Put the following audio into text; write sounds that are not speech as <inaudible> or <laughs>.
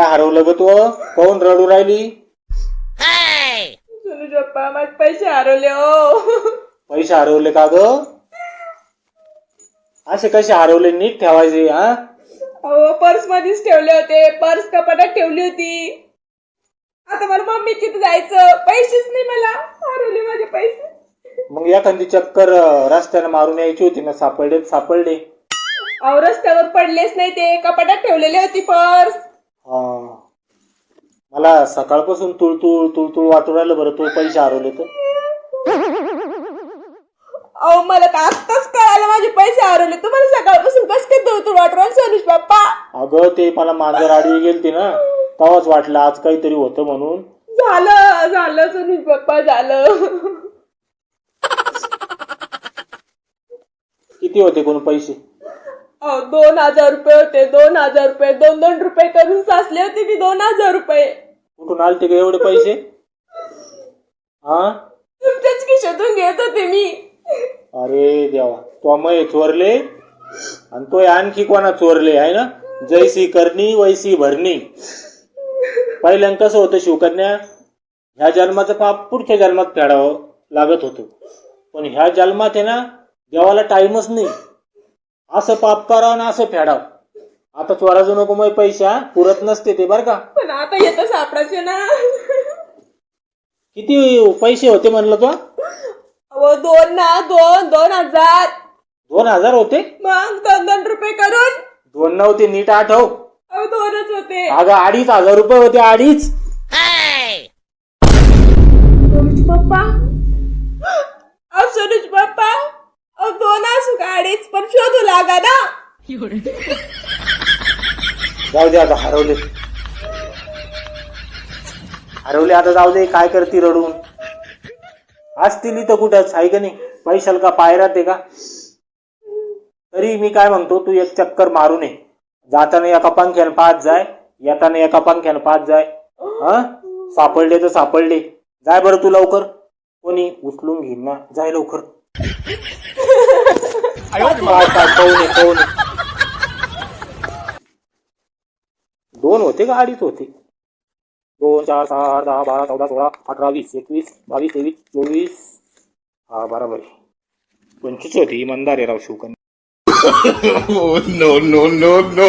हरवलं ग तू काऊन रडू राहिली? सुनू पप्पा माझे पैसे हरवले हो. पैसे हरवले का ग? असे कसे हरवले? नीट ठेवायचे हा? अहो पर्स मध्येच ठेवले होते. पर्स कपाटात ठेवली होती. आता मला मम्मी तिथे जायचं? पैसेच नाही मला. हरवले माझे पैसे. मग एखादी चक्कर अं, रस्त्यानं मारून यायची होती ना सापडले सापडले. अहो रस्त्यावर पडलेच नाही ते. कपाटात ठेवलेली होती पर्स. मला सकाळपासून तुळतुळ तुळतुळ वाटू राहिलं बरं तू पैसे हरवले तर. अहो मला तर आत्ताच कळालं माझे पैसे हरवले. तुम्हाला सकाळपासून कस काय दूर वाटलं सनुष बाप्पा? अगं ते मला मांजर आडवी गेलती ना. तेव्हाच वाटलं आज काहीतरी होतं म्हणून. झालं झालं सनुष बाप्पा झालं. किती होते कोण पैसे? अहो दोन हजार रुपये होते दोन हजार रुपये. दोन दोन रुपये करून साचले होते मी दोन हजार रुपये? कुठून आलते का एवढे पैसे? हा तुमच्याच खिशातून घेत होते मी. अरे देवा तो मय चोरले आणि तो आणखी कोणा चोरले आहे ना? जैसी करणी वैसी भरणी. पहिल्यांदा कसं होतं शिवकन्या ह्या जन्माचं पाप पुढच्या जन्मात फेडावं लागत होतं. पण ह्या जन्मात आहे ना देवाला टाइमच नाही. असं पाप करावं ना असं फेडावं. आता चोराचं नको मग पैसे पुरत नसते ते बरं का. पण आता येतं सापडायचे ना. किती पैसे होते म्हणलं तो? अहो दोन ना दोन दोन हजार. दोन हजार होते? मग दोन दोन रुपये करून. दोन नव्हते नीट आठव. अहो दोनच होते. अगं अडीच हजार रुपये होते अडीच. पप्पा अहो सोनूज पप्पा अहो दोन पण शोधू लागा ना. जाऊ दे आता हरवले. हरवले आता जाऊ दे काय करते रडून? असतील इथं कुठंच आहे का नाही? पैशाल का पायरात आहे का? तरी मी काय म्हणतो तू एक चक्कर मारून ये जाताना एका पंख्यानं पाच जाय येताना एका पंख्यानं पाच जाय. हा? सापडले तर सापडले. जाय बरं तू लवकर. कोणी उचलून घेईन ना जाय लवकर. दोन होते का अडीच होते? दोन चार सहा आठ दहा बारा चौदा सोळा अठरा वीस एकवीस बावीस तेवीस चोवीस. हा बरोबर. आहे. पंचवीस होती इमानदार आहे राव Shivkanya. <laughs> Oh, no, no, no, no.